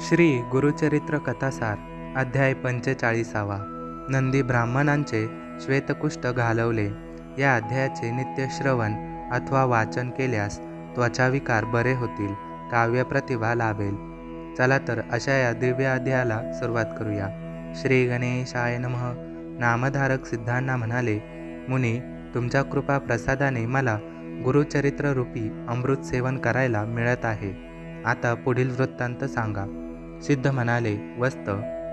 श्री गुरुचरित्र कथासार अध्याय पंचेचाळीसावा. नंदी ब्राह्मणांचे श्वेतकुष्ठ घालवले. या अध्यायाचे नित्यश्रवण अथवा वाचन केल्यास त्वचाविकार बरे होतील काव्यप्रतिभा लाभेल. चला तर अशा या दिव्य अध्यायाला सुरुवात करूया. श्री गणेशाय नमः. नामधारक सिद्धांना म्हणाले मुनी तुमच्या कृपा प्रसादाने मला गुरुचरित्र रूपी अमृत सेवन करायला मिळत आहे. आता पुढील वृत्तांत सांगा. सिद्ध म्हणाले वस्त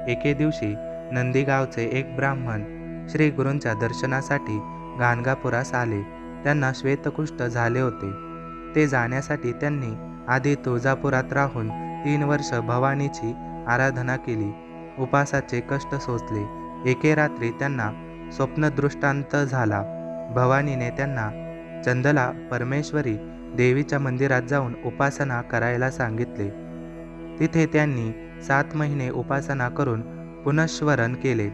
एके दिवशी नंदीगावचे एक ब्राह्मण श्री गुरूंच्या दर्शनासाठी गाणगापुरास आले. त्यांना श्वेतकुष्ठ झाले होते. ते जाण्यासाठी त्यांनी आधी तुळजापुरात राहून तीन वर्ष भवानीची आराधना केली. उपासाचे कष्ट सोचले एके रात्री त्यांना स्वप्नदृष्टांत झाला. भवानीने त्यांना चंदला परमेश्वरी देवीच्या मंदिरात जाऊन उपासना करायला सांगितले. तिथे त्यांनी सात महिने उपासना करून पुनश्वरण केले.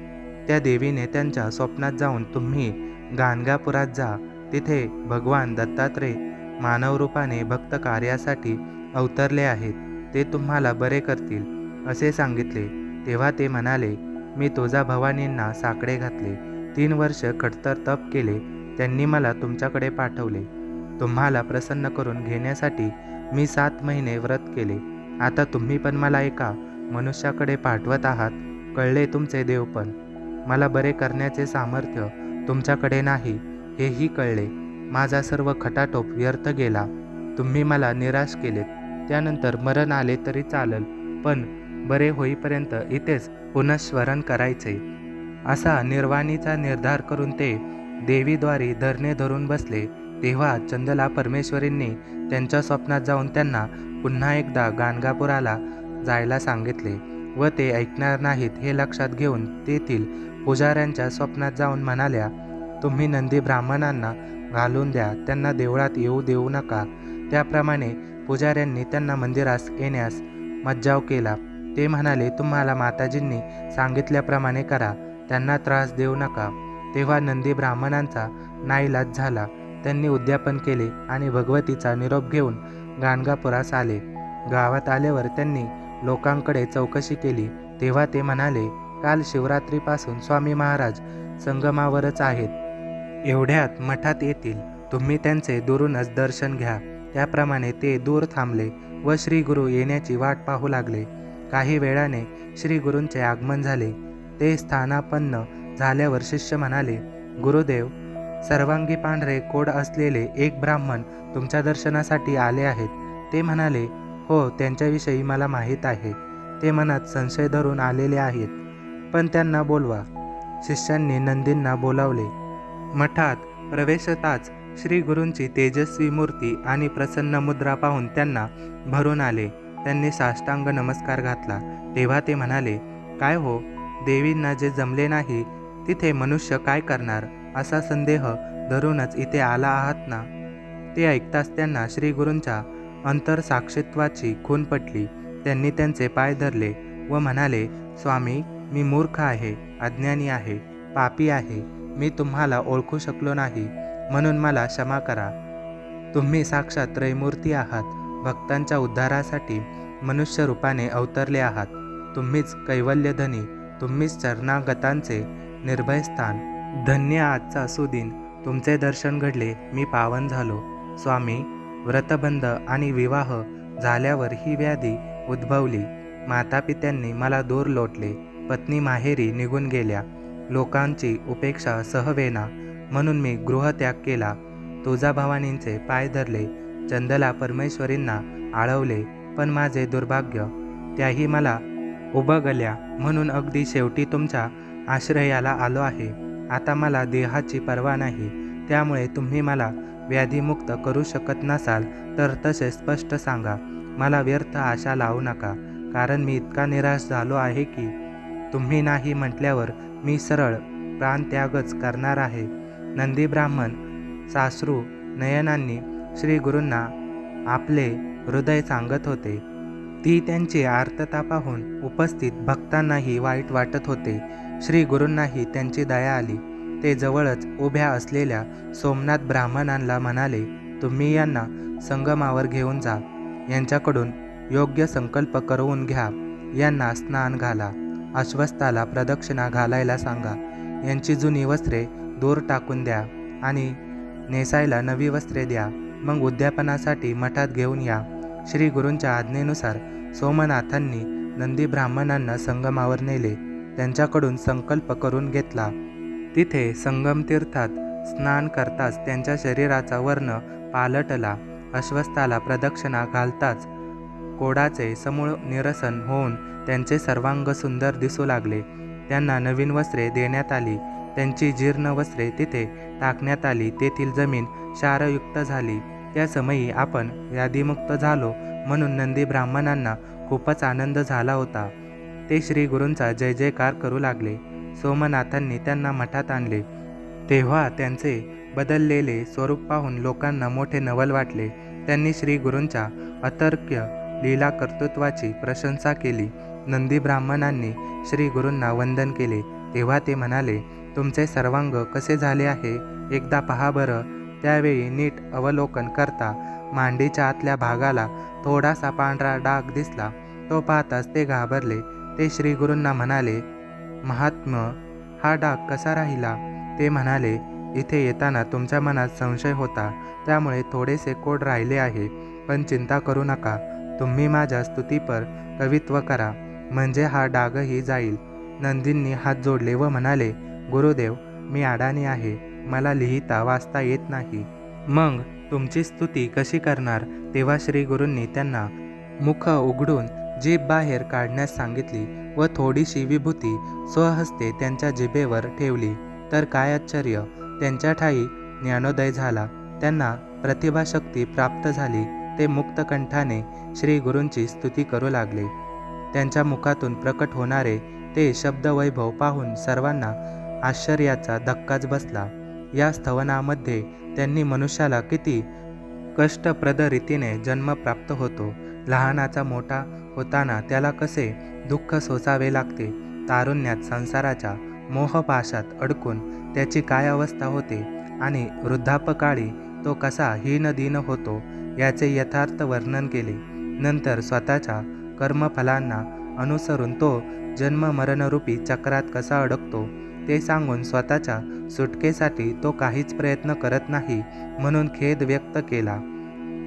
त्या देवीने त्यांच्या स्वप्नात जाऊन तुम्ही गाणगापुरात जा. तिथे भगवान दत्तात्रय मानवरूपाने भक्त कार्यासाठी अवतरले आहेत. ते तुम्हाला बरे करतील असे सांगितले. तेव्हा ते म्हणाले मी तुझा भवानींना साकडे घातले. तीन वर्ष खडतर तप केले. त्यांनी मला तुमच्याकडे पाठवले. तुम्हाला प्रसन्न करून घेण्यासाठी मी सात महिने व्रत केले. आता तुम्ही पण मला एका मनुष्याकडे पाठवत आहात. कळले तुमचे देव पण. मला बरे करण्याचे सामर्थ्य तुमच्याकडे नाही हेही कळले. माझा सर्व खटाटोप व्यर्थ गेला. तुम्ही मला निराश केलेत. त्यानंतर मरण आले तरी चालल पण बरे होईपर्यंत इथेच पुनश्वरण करायचे. असा निर्वाणीचा निर्धार करून ते देवीद्वारे धरणे धरून बसले. तेव्हा चंदला परमेश्वरींनी त्यांच्या स्वप्नात जाऊन त्यांना पुन्हा एकदा गाणगापुराला जायला सांगितले व ते ऐकणार नाहीत हे लक्षात घेऊन तेथील पुजाऱ्यांच्या स्वप्नात जाऊन म्हणाल्या तुम्ही नंदी ब्राह्मणांना घालून द्या त्यांना देवळात येऊ देऊ नका त्याप्रमाणे पुजाऱ्यांनी त्यांना मंदिरास येण्यास मज्जाव केला. ते म्हणाले तुम्हाला माताजींनी सांगितल्याप्रमाणे करा त्यांना त्रास देऊ नका तेव्हा नंदी ब्राह्मणांचा नाईलाज झाला. त्यांनी उद्यापन केले आणि भगवतीचा निरोप घेऊन गाणगापुरास आले. गावात आल्यावर त्यांनी लोकांकडे चौकशी केली. तेव्हा ते म्हणाले काल शिवरात्रीपासून स्वामी महाराज संगमावरच आहेत. एवढ्यात मठात येतील. तुम्ही त्यांचे दुरूनच दर्शन घ्या. त्याप्रमाणे ते दूर थांबले व श्री गुरु येण्याची वाट पाहू लागले. काही वेळाने श्री गुरूंचे आगमन झाले. ते स्थानापन्न झाल्यावर शिष्य म्हणाले गुरुदेव सर्वांगी पांढरे कोड असलेले एक ब्राह्मण तुमच्या दर्शनासाठी आले आहेत. ते म्हणाले हो त्यांच्याविषयी मला माहीत आहे. ते मनात संशय धरून आलेले आहेत. पण त्यांना बोलवा. शिष्यांनी नंदींना बोलावले मठात प्रवेशताच श्री गुरूंची तेजस्वी मूर्ती आणि प्रसन्न मुद्रा पाहून त्यांना भरून आले. त्यांनी साष्टांग नमस्कार घातला. तेव्हा ते म्हणाले काय हो? देवींना जे जमले नाही तिथे मनुष्य काय करणार? असा संदेह धरूनच इथे आला आहात ना? ते ऐकताच त्यांना श्रीगुरूंच्या अंतरसाक्षित्वाची खून पटली. त्यांनी त्यांचे पाय धरले व म्हणाले स्वामी मी मूर्ख आहे अज्ञानी आहे पापी आहे. मी तुम्हाला ओळखू शकलो नाही. म्हणून मला क्षमा करा. तुम्ही साक्षात त्रयमूर्ती आहात. भक्तांच्या उद्धारासाठी मनुष्य रूपाने अवतरले आहात. तुम्हीच कैवल्यधनी तुम्हीच चरणागतांचे निर्भयस्थान. धन्य आजचा सुदिन तुमचे दर्शन घडले मी पावन झालो. स्वामी व्रतबंध आणि विवाह झाल्यावर ही व्याधी उद्भवली. मातापित्यांनी मला दूर लोटले. पत्नी माहेरी निघून गेल्या. लोकांची उपेक्षा सहवेना म्हणून मी गृहत्याग केला. तुळजाभवानींचे पाय धरले. चंदला परमेश्वरींना आळवले पण माझे दुर्भाग्य त्याही मला उभगल्या म्हणून अगदी शेवटी तुमच्या आश्रयाला आलो आहे. आता मला देहाची पर्वा नाही त्यामुळे तुम्ही मला व्याधीमुक्त करू शकत नसाल तर तसे स्पष्ट सांगा. मला व्यर्थ आशा लावू नका कारण मी इतका निराश झालो आहे की तुम्ही नाही म्हटल्यावर मी सरळ प्राणत्यागच करणार आहे. नंदी ब्राह्मण सासरू नयनांनी श्री गुरूंना आपले हृदय सांगत होते. ती त्यांची आर्तता पाहून उपस्थित भक्तांनाही वाईट वाटत होते. श्री गुरूंनाही त्यांची दया आली. ते जवळच उभ्या असलेल्या सोमनाथ ब्राह्मणांना म्हणाले तुम्ही यांना संगमावर घेऊन जा. यांच्याकडून योग्य संकल्प करवून घ्या. यांना स्नान घाला. अश्वस्थाला प्रदक्षिणा घालायला सांगा. यांची जुनी वस्त्रे दूर टाकून द्या आणि नेसायला नवी वस्त्रे द्या. मग उद्यापनासाठी मठात घेऊन या. श्री गुरूंच्या आज्ञेनुसार सोमनाथांनी नंदी ब्राह्मणांना संगमावर नेले. त्यांच्याकडून संकल्प करून घेतला. तिथे संगमतीर्थात स्नान करताच त्यांच्या शरीराचा वर्ण पालटला. अश्वस्थाला प्रदक्षिणा घालताच कोडाचे समूळ निरसन होऊन त्यांचे सर्वांग सुंदर दिसू लागले. त्यांना नवीन वस्त्रे देण्यात आली. त्यांची जीर्ण वस्त्रे तिथे टाकण्यात आली. तेथील जमीन क्षारयुक्त झाली. त्या समयी आपण व्याधीमुक्त झालो म्हणून नंदी ब्राह्मणांना खूपच आनंद झाला होता. ते श्री गुरूंचा जय जयकार करू लागले. सोमनाथांनी त्यांना मठात आणले. तेव्हा त्यांचे बदललेले स्वरूप पाहून लोकांना मोठे नवल वाटले. त्यांनी श्री गुरूंच्या अतर्क्य लीला कर्तृत्वाची प्रशंसा केली. नंदी ब्राह्मणांनी श्री गुरूंना वंदन केले. तेव्हा ते म्हणाले तुमचे सर्वांग कसे झाले आहे? एकदा पहा बरं. त्यावेळी नीट अवलोकन करता. मांडीच्या आतल्या भागाला थोडासा पांढरा डाग दिसला. तो पाहताच ते घाबरले. ते श्री गुरूंना म्हणाले महात्म हा डाग कसा राहिला? ते म्हणाले इथे येताना तुमच्या मनात संशय होता त्यामुळे थोडेसे कोड राहिले आहे पण चिंता करू नका. तुम्ही माझ्या स्तुतीपर कवित्व करा म्हणजे हा डागही जाईल. नंदींनी हात जोडले व म्हणाले गुरुदेव मी अडाणी आहे मला लिहिता वाचता येत नाही. मग तुमची स्तुती कशी करणार? तेव्हा श्री गुरूंनी त्यांना मुख उघडून जीभ बाहेर काढण्यास सांगितली व थोडीशी विभूती स्वहस्ते त्यांच्या जिभेवर ठेवली. तर काय आश्चर्य! त्यांच्या ठाई ज्ञानोदय झाला. त्यांना प्रतिभाशक्ती प्राप्त झाली. ते मुक्तकंठाने श्री गुरूंची स्तुती करू लागले. त्यांच्या मुखातून प्रकट होणारे ते शब्दवैभव पाहून सर्वांना आश्चर्याचा धक्काच बसला. या स्तवनामध्ये त्यांनी मनुष्याला किती कष्टप्रद रीतीने जन्म प्राप्त होतो. लहानाचा मोठा होताना त्याला कसे दुःख सोसावे लागते? तारुण्यात संसाराच्या मोहपाशात अडकून त्याची काय अवस्था होते? आणि वृद्धापकाळी तो कसा हीनदीन होतो याचे यथार्थ वर्णन केले. नंतर स्वतःच्या कर्मफलांना अनुसरून तो जन्ममरणरूपी चक्रात कसा अडकतो ते सांगून स्वतःच्या सुटकेसाठी तो काहीच प्रयत्न करत नाही म्हणून खेद व्यक्त केला.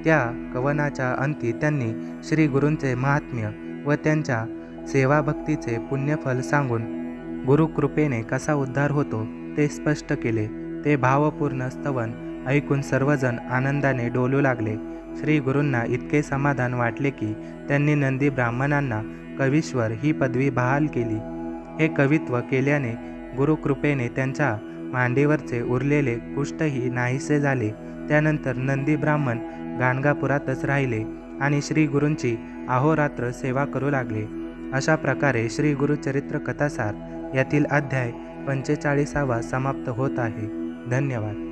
त्या कवनाच्या अंती त्यांनी श्री गुरूंचे महात्म्य व त्यांच्या सेवाभक्तीचे पुण्यफल सांगून गुरुकृपेने कसा उद्धार होतो ते स्पष्ट केले. ते भावपूर्ण स्तवन ऐकून सर्वजण आनंदाने डोलू लागले. श्री गुरूंना इतके समाधान वाटले की त्यांनी नंदी ब्राह्मणांना कवीश्वर ही पदवी बहाल केली. हे कवित्व केल्याने गुरुकृपेने त्यांच्या मांडीवरचे उरलेले कुष्ठही नाहीसे झाले. त्यानंतर नंदी ब्राह्मण गाणगापुरातच राहिले आणि श्री गुरूंची अहोरात्र सेवा करू लागले. अशा प्रकारे श्री गुरुचरित्र कथासार यातील अध्याय पंचेचाळीसावा समाप्त होत आहे. धन्यवाद.